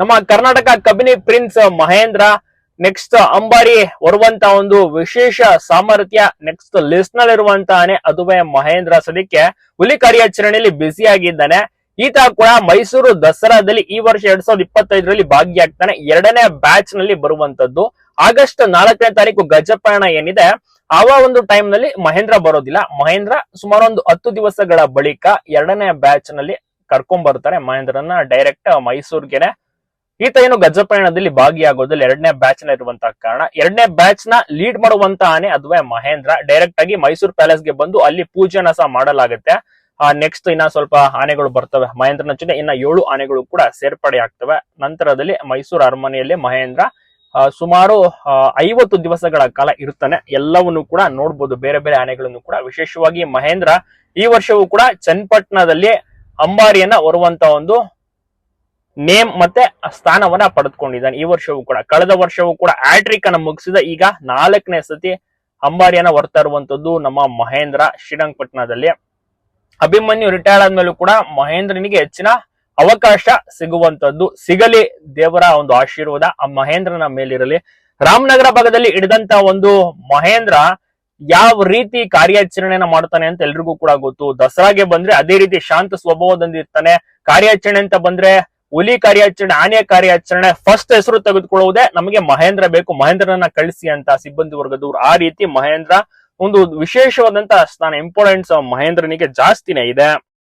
ನಮ್ಮ Karnataka Kabini prince Mahendra next ಅಂಬಾರಿ ಬರುವಂತ ಒಂದು ವಿಶೇಷ ಸಾಮರ್ಥ್ಯ ನೆಕ್ಸ್ಟ್ ಲಿಸ್ಟ್ ನಲ್ಲಿರುವಂತಾನೆ ಅದುವೆ ಅದುವೇ ಮಹೇಂದ್ರ. ಸದ್ಯಕ್ಕೆ ಹುಲಿ ಕಾರ್ಯಾಚರಣೆಯಲ್ಲಿ ಬ್ಯುಸಿ ಆಗಿದ್ದಾನೆ. ಈತ ಕೂಡ ಮೈಸೂರು ದಸರಾದಲ್ಲಿ ಈ ವರ್ಷ ಎರಡ್ ಸಾವಿರದ ಇಪ್ಪತ್ತೈದರಲ್ಲಿ ಭಾಗಿಯಾಗ್ತಾನೆ. ಎರಡನೇ ಬ್ಯಾಚ್ನಲ್ಲಿ ಬರುವಂತದ್ದು. ಆಗಸ್ಟ್ ನಾಲ್ಕನೇ ತಾರೀಕು ಗಜಪಯಣ ಏನಿದೆ, ಆವ ಒಂದು ಟೈಮ್ನಲ್ಲಿ ಮಹೇಂದ್ರ ಬರೋದಿಲ್ಲ. ಮಹೇಂದ್ರ ಸುಮಾರು ಒಂದು ಹತ್ತು ದಿವಸಗಳ ಬಳಿಕ ಎರಡನೇ ಬ್ಯಾಚ್ನಲ್ಲಿ ಕರ್ಕೊಂಡ್ ಬರ್ತಾರೆ ಮಹೇಂದ್ರನ ಡೈರೆಕ್ಟ್ ಮೈಸೂರ್ಗೆನೆ. ಈತ ಏನು ಗಜಪಯಣದಲ್ಲಿ ಭಾಗಿಯಾಗೋದ್ರಲ್ಲಿ ಎರಡನೇ ಬ್ಯಾಚ್ನ ಇರುವಂತಹ ಕಾರಣ. ಎರಡನೇ ಬ್ಯಾಚ್ನ ಲೀಡ್ ಮಾಡುವಂತ ಆನೆ ಅದುವೇ ಮಹೇಂದ್ರ. ಡೈರೆಕ್ಟ್ ಆಗಿ ಮೈಸೂರು ಪ್ಯಾಲೇಸ್ಗೆ ಬಂದು ಅಲ್ಲಿ ಪೂಜೆನ ಸಹ ಮಾಡಲಾಗುತ್ತೆ. ನೆಕ್ಸ್ಟ್ ಇನ್ನ ಸ್ವಲ್ಪ ಆನೆಗಳು ಬರ್ತವೆ. ಮಹೇಂದ್ರನ ಜೊತೆ ಇನ್ನ ಏಳು ಆನೆಗಳು ಕೂಡ ಸೇರ್ಪಡೆ ಆಗ್ತವೆ. ನಂತರದಲ್ಲಿ ಮೈಸೂರು ಅರಮನೆಯಲ್ಲಿ ಮಹೇಂದ್ರ ಆ, ಸುಮಾರು ಆ, ಐವತ್ತು ದಿವಸಗಳ ಕಾಲ ಇರ್ತಾನೆ ಎಲ್ಲವನ್ನು ಕೂಡ ನೋಡ್ಬೋದು. ಬೇರೆ ಬೇರೆ ಆನೆಗಳನ್ನು ಕೂಡ. ವಿಶೇಷವಾಗಿ ಮಹೇಂದ್ರ ಈ ವರ್ಷವೂ ಕೂಡ ಚನ್ನಪಟ್ಟಣದಲ್ಲಿ ಅಂಬಾರಿಯನ್ನ ಹೊರುವಂತ ಒಂದು ನೇಮ್ ಮತ್ತೆ ಸ್ಥಾನವನ್ನ ಪಡೆದುಕೊಂಡಿದ್ದಾನೆ. ಈ ವರ್ಷವೂ ಕೂಡ. ಕಳೆದ ವರ್ಷವೂ ಕೂಡ ಆಟ್ರಿಕ್ ಅನ್ನ ಮುಗಿಸಿದ ಈಗ ನಾಲ್ಕನೇ ಸತಿ ಅಂಬಾರಿಯನ್ನ ಹೊರತಾ ಇರುವಂತದ್ದು ನಮ್ಮ ಮಹೇಂದ್ರ ಶ್ರೀರಂಗಪಟ್ಟಣದಲ್ಲಿ. ಅಭಿಮನ್ಯು ರಿಟೈರ್ಡ್ ಆದ್ಮೇಲೂ ಕೂಡ ಮಹೇಂದ್ರನಿಗೆ ಹೆಚ್ಚಿನ ಅವಕಾಶ ಸಿಗುವಂತದ್ದು ಸಿಗಲಿ ದೇವರ ಒಂದು ಆಶೀರ್ವಾದ ಆ ಮಹೇಂದ್ರನ ಮೇಲಿರಲಿ. ರಾಮನಗರ ಭಾಗದಲ್ಲಿ ಹಿಡಿದಂತ ಒಂದು ಮಹೇಂದ್ರ ಯಾವ ರೀತಿ ಕಾರ್ಯಾಚರಣೆಯನ್ನ ಮಾಡ್ತಾನೆ ಅಂತ ಎಲ್ರಿಗೂ ಕೂಡ ಗೊತ್ತು. ದಸರಾಗೆ ಬಂದ್ರೆ ಅದೇ ರೀತಿ ಶಾಂತ ಸ್ವಭಾವದಂದಿರ್ತಾನೆ ಕಾರ್ಯಾಚರಣೆ ಅಂತ ಬಂದ್ರೆ ಹುಲಿ ಕಾರ್ಯಾಚರಣೆ, ಆನೆ ಕಾರ್ಯಾಚರಣೆ ಫಸ್ಟ್ ಹೆಸರು ತೆಗೆದುಕೊಳ್ಳುವುದೇ ನಮಗೆ ಮಹೇಂದ್ರ ಬೇಕು. ಮಹೇಂದ್ರನ ಕಳಿಸಿ ಅಂತ ಸಿಬ್ಬಂದಿ ವರ್ಗದವರು. ಆ ರೀತಿ ಮಹೇಂದ್ರ ಒಂದು ವಿಶೇಷವಾದಂತಹ ಸ್ಥಾನ ಇಂಪಾರ್ಟೆನ್ಸ್ ಮಹೇಂದ್ರನಿಗೆ ಜಾಸ್ತಿನೇ ಇದೆ.